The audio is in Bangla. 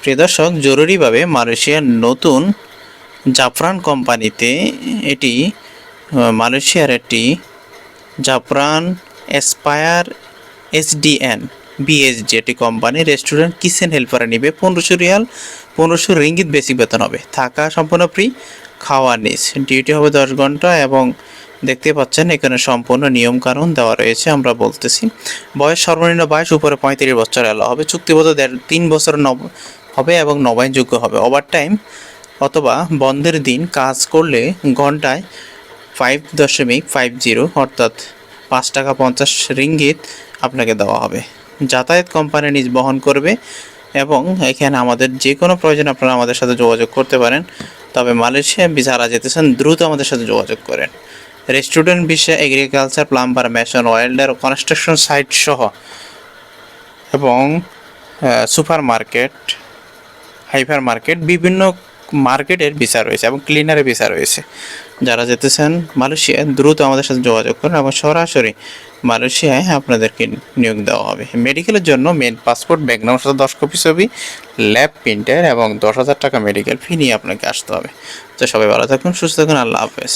প্রিয় দর্শক, জরুরিভাবে মালয়েশিয়ার নতুন জাফরান কোম্পানিতে এটি মালয়েশিয়ার একটি জাফরান এসপায়ার এসডিএন বিএসডি একটি কোম্পানি রেস্টুরেন্ট কিচেন হেল্পারে নিবে পনেরোশো রিয়াল, পনেরোশো রিঙ্গিত বেসিক বেতন হবে। থাকা সম্পূর্ণ ফ্রি, খাওয়া নিস ডিউটি হবে দশ ঘণ্টা এবং দেখতে পাচ্ছেন এখানে সম্পূর্ণ নিয়মকানুন দেওয়া রয়েছে, আমরা বলতেছি। বয়স সর্বনিম্ন বয়স উপরে পঁয়ত্রিশ বছর এলো হবে। চুক্তিবদ্ধ দেড়, তিন বছর নব হবে এবং নবায়নযোগ্য হবে। ওভার টাইম অথবা বন্ধের দিন কাজ করলে ঘন্টায় ফাইভ দশমিক ফাইভ জিরো অর্থাৎ পাঁচ টাকা পঞ্চাশ রিঙ্গিত আপনাকে দেওয়া হবে। যাতায়াত কোম্পানি নিজ বহন করবে এবং এখানে আমাদের যে কোনো প্রয়োজন আপনারা আমাদের সাথে যোগাযোগ করতে পারেন। তবে মালয়েশিয়া যারা যেতেছেন, দ্রুত আমাদের সাথে যোগাযোগ করেন। রেস্টুরেন্ট বিষয়ে agriculture plumber mason welder construction site সহ এবং সুপার মার্কেট হাইপার মার্কেট বিভিন্ন মার্কেটের ভিসা রয়েছে এবং ক্লিনারের ভিসা রয়েছে। যারা যেতেছেন মালয়েশিয়ায় দ্রুত আমাদের সাথে যোগাযোগ করুন এবং সরাসরি মালয়েশিয়ায় আপনাদেরকে নিয়োগ দেওয়া হবে। মেডিকেলের জন্য মেন পাসপোর্ট ব্যাকগ্রাউন্ড সাথে দশ কপি ছবি ল্যাব প্রিন্টার এবং দশ হাজার টাকা মেডিকেল ফি নিয়ে আপনাকে আসতে হবে। তো সবাই ভালো থাকুন, সুস্থ থাকুন, আল্লাহ হাফেজ।